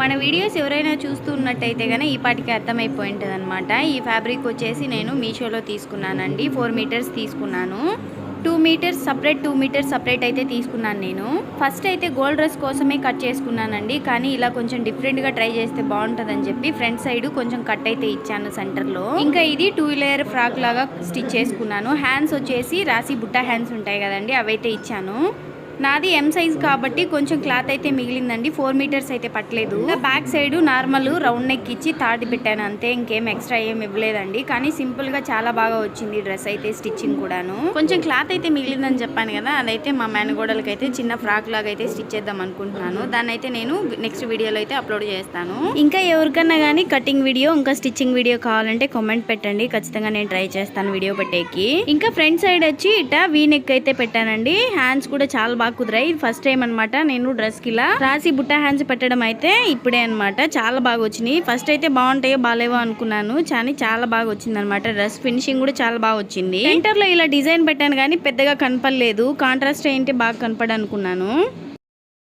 మన వీడియోస్ ఎవరైనా చూస్తున్నట్టయితే కనుక ఈ పాటికి అర్థమైపోయి ఉంటుంది అనమాట ఈ ఫ్యాబ్రిక్ వచ్చేసి నేను మీషోలో తీసుకున్నానండి. ఫోర్ మీటర్స్ తీసుకున్నాను. Two meters separate two meters separate అయితే తీసుకున్నాను నేను. ఫస్ట్ అయితే గోల్డ్ డ్రెస్ కోసమే కట్ చేసుకున్నానండి. కానీ ఇలా కొంచెం డిఫరెంట్గా ట్రై చేస్తే బాగుంటుందని చెప్పి ఫ్రంట్ సైడ్ కొంచెం కట్ అయితే ఇచ్చాను సెంటర్లో ఇంకా ఇది టూ లేయర్ ఫ్రాక్ లాగా స్టిచ్ చేసుకున్నాను. హ్యాండ్స్ వచ్చేసి రాసి బుట్ట హ్యాండ్స్ ఉంటాయి కదండి అవైతే ఇచ్చాను. నాది ఎం సైజ్ కాబట్టి కొంచెం క్లాత్ అయితే మిగిలిందండి. ఫోర్ మీటర్స్ అయితే పట్టలేదు. ఇంకా back side normal round neck ఇచ్చి తాటి పెట్టాను అంతే. ఇంకేం ఎక్స్ట్రా ఏం ఇవ్వలేదండి. కానీ సింపుల్గా చాలా బాగా వచ్చింది డ్రెస్ అయితే స్టిచ్చింగ్ కూడాను. కొంచెం క్లాత్ అయితే మిగిలిందని చెప్పాను కదా అదైతే మా మేనగోడలకి అయితే చిన్న ఫ్రాక్ లాగా అయితే స్టిచ్ చేద్దాం అనుకుంటున్నాను. దాన్ని అయితే నేను నెక్స్ట్ వీడియోలో అయితే అప్లోడ్ చేస్తాను. ఇంకా ఎవరికన్నా కానీ కటింగ్ వీడియో ఇంకా స్టిచ్చింగ్ వీడియో కావాలంటే కామెంట్ పెట్టండి. ఖచ్చితంగా నేను ట్రై చేస్తాను వీడియో పెట్టేకి. ఇంకా ఫ్రంట్ సైడ్ వచ్చి ఇట వీ నెక్ అయితే పెట్టానండి. హ్యాండ్స్ కూడా చాలా బాగా కుదిరాయి. ఇది ఫస్ట్ టైం అనమాట నేను డ్రెస్కి ఇలా రాసి బుట్ట హ్యాండ్స్ పెట్టడం అయితే ఇప్పుడే అనమాట చాలా బాగా వచ్చినాయి. ఫస్ట్ అయితే బాగుంటాయో బాగాలేవో అనుకున్నాను. కానీ చాలా బాగా వచ్చింది అనమాట డ్రెస్ ఫినిషింగ్ కూడా చాలా బాగా వచ్చింది. సెంటర్లో ఇలా డిజైన్ పెట్టాను కానీ పెద్దగా కనపడలేదు. కాంట్రాస్ట్ ఏంటి బాగా కనపడనుకున్నాను.